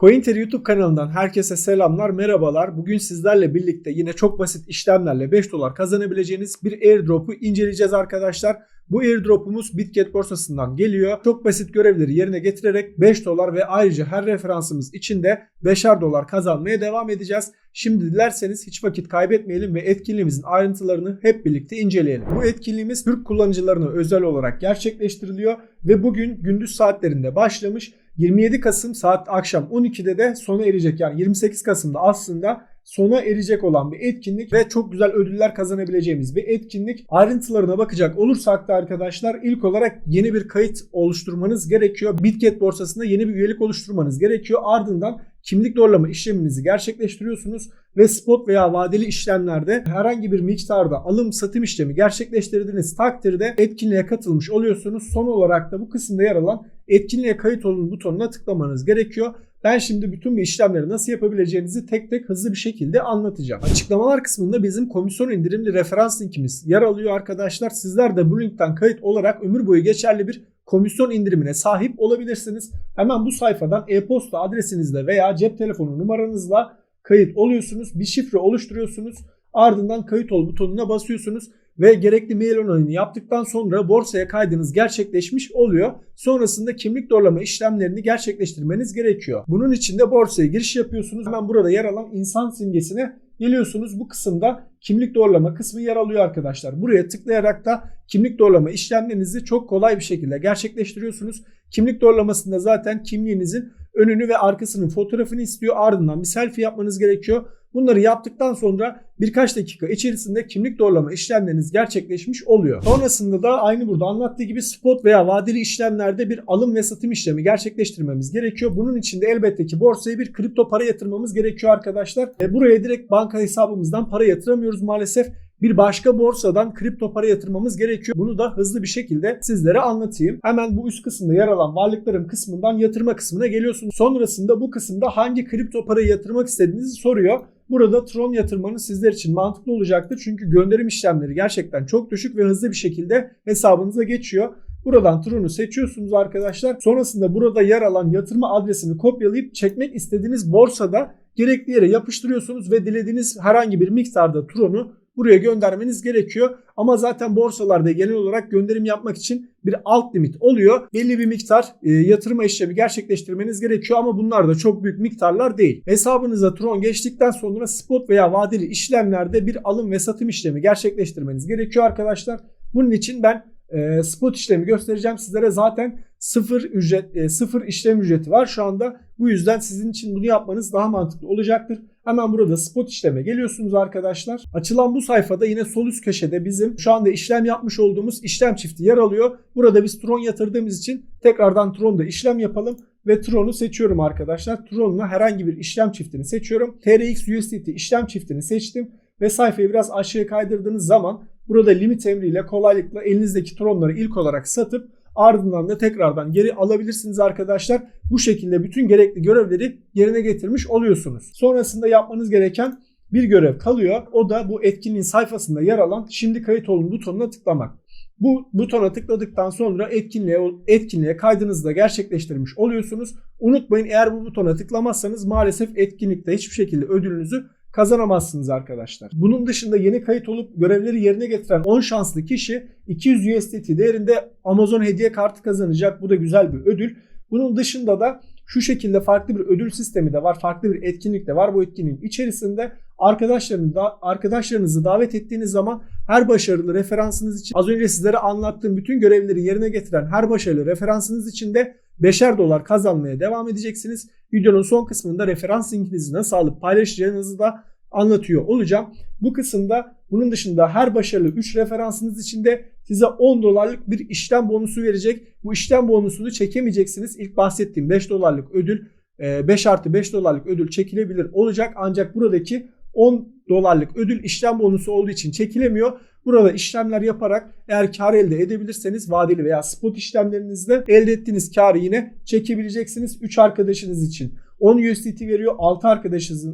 CoinTer YouTube kanalından herkese selamlar, merhabalar. Bugün sizlerle birlikte yine çok basit işlemlerle 5 dolar kazanabileceğiniz bir airdrop'u inceleyeceğiz arkadaşlar. Bu airdrop'umuz Bitget borsasından geliyor. Çok basit görevleri yerine getirerek 5 dolar ve ayrıca her referansımız için de 5'er dolar kazanmaya devam edeceğiz. Şimdi dilerseniz hiç vakit kaybetmeyelim ve etkinliğimizin ayrıntılarını hep birlikte inceleyelim. Bu etkinliğimiz Türk kullanıcılarına özel olarak gerçekleştiriliyor ve bugün gündüz saatlerinde başlamış. 27 Kasım saat akşam 12'de de sona erecek. Yani 28 Kasım'da aslında sona erecek olan bir etkinlik ve çok güzel ödüller kazanabileceğimiz bir etkinlik. Ayrıntılarına bakacak olursak da arkadaşlar ilk olarak yeni bir kayıt oluşturmanız gerekiyor. Bitget borsasında yeni bir üyelik oluşturmanız gerekiyor. Ardından kimlik doğrulama işleminizi gerçekleştiriyorsunuz ve spot veya vadeli işlemlerde herhangi bir miktarda alım satım işlemi gerçekleştirdiğiniz takdirde etkinliğe katılmış oluyorsunuz. Son olarak da bu kısımda yer alan etkinliğe kayıt olun butonuna tıklamanız gerekiyor. Ben şimdi bütün bu işlemleri nasıl yapabileceğinizi tek tek hızlı bir şekilde anlatacağım. Açıklamalar kısmında bizim komisyon indirimli referans linkimiz yer alıyor arkadaşlar. Sizler de bu linkten kayıt olarak ömür boyu geçerli bir komisyon indirimine sahip olabilirsiniz. Hemen bu sayfadan e-posta adresinizle veya cep telefonu numaranızla kayıt oluyorsunuz. Bir şifre oluşturuyorsunuz. Ardından kayıt ol butonuna basıyorsunuz ve gerekli mail onayını yaptıktan sonra borsaya kaydınız gerçekleşmiş oluyor. Sonrasında kimlik doğrulama işlemlerini gerçekleştirmeniz gerekiyor. Bunun için de borsaya giriş yapıyorsunuz. Hemen burada yer alan insan simgesine geliyorsunuz. Bu kısımda kimlik doğrulama kısmı yer alıyor arkadaşlar. Buraya tıklayarak da kimlik doğrulama işlemlerinizi çok kolay bir şekilde gerçekleştiriyorsunuz. Kimlik doğrulamasında zaten kimliğinizin önünü ve arkasının fotoğrafını istiyor. Ardından bir selfie yapmanız gerekiyor. Bunları yaptıktan sonra birkaç dakika içerisinde kimlik doğrulama işlemleriniz gerçekleşmiş oluyor. Sonrasında da aynı burada anlattığı gibi spot veya vadeli işlemlerde bir alım ve satım işlemi gerçekleştirmemiz gerekiyor. Bunun için de elbette ki borsaya bir kripto para yatırmamız gerekiyor arkadaşlar. E buraya direkt banka hesabımızdan para yatıramıyoruz maalesef bir başka borsadan kripto para yatırmamız gerekiyor. Bunu da hızlı bir şekilde sizlere anlatayım. Hemen bu üst kısımda yer alan varlıklarım kısmından yatırma kısmına geliyorsunuz. Sonrasında bu kısımda hangi kripto parayı yatırmak istediğinizi soruyor. Burada Tron yatırmanız sizler için mantıklı olacaktır. Çünkü gönderim işlemleri gerçekten çok düşük ve hızlı bir şekilde hesabınıza geçiyor. Buradan Tron'u seçiyorsunuz arkadaşlar. Sonrasında burada yer alan yatırma adresini kopyalayıp çekmek istediğiniz borsada gerekli yere yapıştırıyorsunuz ve dilediğiniz herhangi bir miktarda Tron'u buraya göndermeniz gerekiyor. Ama zaten borsalarda genel olarak gönderim yapmak için bir alt limit oluyor. Belli bir miktar e, yatırma işlemi gerçekleştirmeniz gerekiyor ama bunlar da çok büyük miktarlar değil. Hesabınıza Tron geçtikten sonra spot veya vadeli işlemlerde bir alım ve satım işlemi gerçekleştirmeniz gerekiyor arkadaşlar. Bunun için ben e, spot işlemi göstereceğim sizlere. Zaten sıfır ücret, e, sıfır işlem ücreti var şu anda. Bu yüzden sizin için bunu yapmanız daha mantıklı olacaktır. Hemen burada spot işleme geliyorsunuz arkadaşlar. Açılan bu sayfada yine sol üst köşede bizim şu anda işlem yapmış olduğumuz işlem çifti yer alıyor. Burada biz Tron yatırdığımız için tekrardan Tron'da işlem yapalım ve Tron'u seçiyorum arkadaşlar. Tron'la herhangi bir işlem çiftini seçiyorum. TRX USDT işlem çiftini seçtim ve sayfayı biraz aşağıya kaydırdığınız zaman burada limit emriyle kolaylıkla elinizdeki Tron'ları ilk olarak satıp ardından da tekrardan geri alabilirsiniz arkadaşlar. Bu şekilde bütün gerekli görevleri yerine getirmiş oluyorsunuz. Sonrasında yapmanız gereken bir görev kalıyor. O da bu etkinliğin sayfasında yer alan şimdi kayıt olun butonuna tıklamak. Bu butona tıkladıktan sonra etkinliğe etkinliğe kaydınızı da gerçekleştirmiş oluyorsunuz. Unutmayın eğer bu butona tıklamazsanız maalesef etkinlikte hiçbir şekilde ödülünüzü kazanamazsınız arkadaşlar. Bunun dışında yeni kayıt olup görevleri yerine getiren 10 şanslı kişi 200 USDT değerinde Amazon hediye kartı kazanacak. Bu da güzel bir ödül. Bunun dışında da şu şekilde farklı bir ödül sistemi de var. Farklı bir etkinlik de var. Bu etkinliğin içerisinde arkadaşlarınızı, da, arkadaşlarınızı davet ettiğiniz zaman her başarılı referansınız için az önce sizlere anlattığım bütün görevleri yerine getiren her başarılı referansınız için de 5'er dolar kazanmaya devam edeceksiniz. Videonun son kısmında referans linkinizi nasıl alıp paylaşacağınızı da anlatıyor olacağım. Bu kısımda bunun dışında her başarılı 3 referansınız için de size 10 dolarlık bir işlem bonusu verecek. Bu işlem bonusunu çekemeyeceksiniz. İlk bahsettiğim 5 dolarlık ödül 5 artı 5 dolarlık ödül çekilebilir olacak. Ancak buradaki 10 dolarlık ödül işlem bonusu olduğu için çekilemiyor. Burada işlemler yaparak eğer kar elde edebilirseniz vadeli veya spot işlemlerinizde elde ettiğiniz karı yine çekebileceksiniz. 3 arkadaşınız için 10 USDT veriyor. 6 arkadaşınız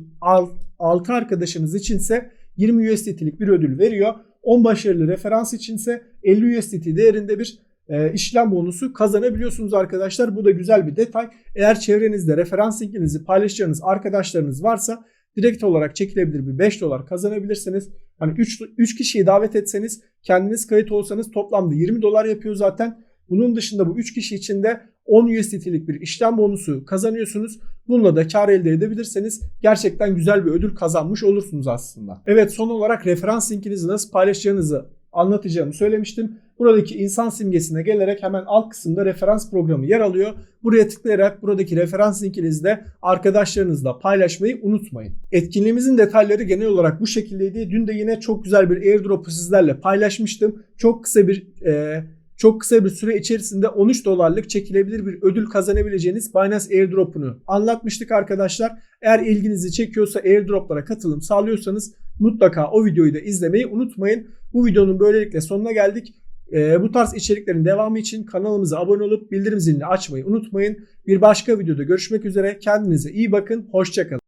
6 arkadaşınız içinse 20 USDT'lik bir ödül veriyor. 10 başarılı referans içinse 50 USDT değerinde bir e, işlem bonusu kazanabiliyorsunuz arkadaşlar. Bu da güzel bir detay. Eğer çevrenizde referans linkinizi paylaşacağınız arkadaşlarınız varsa direkt olarak çekilebilir bir 5 dolar kazanabilirsiniz. Hani 3, 3 kişiyi davet etseniz kendiniz kayıt olsanız toplamda 20 dolar yapıyor zaten. Bunun dışında bu 3 kişi için de 10 USDT'lik bir işlem bonusu kazanıyorsunuz. Bununla da kar elde edebilirseniz gerçekten güzel bir ödül kazanmış olursunuz aslında. Evet son olarak referans linkinizi nasıl paylaşacağınızı anlatacağımı söylemiştim. Buradaki insan simgesine gelerek hemen alt kısımda referans programı yer alıyor. Buraya tıklayarak buradaki referans linkinizi de arkadaşlarınızla paylaşmayı unutmayın. Etkinliğimizin detayları genel olarak bu şekildeydi. Dün de yine çok güzel bir airdrop'u sizlerle paylaşmıştım. Çok kısa bir e, çok kısa bir süre içerisinde 13 dolarlık çekilebilir bir ödül kazanabileceğiniz Binance Airdrop'unu anlatmıştık arkadaşlar. Eğer ilginizi çekiyorsa airdroplara katılım sağlıyorsanız mutlaka o videoyu da izlemeyi unutmayın. Bu videonun böylelikle sonuna geldik. Ee, bu tarz içeriklerin devamı için kanalımıza abone olup bildirim zilini açmayı unutmayın. Bir başka videoda görüşmek üzere. Kendinize iyi bakın. Hoşçakalın.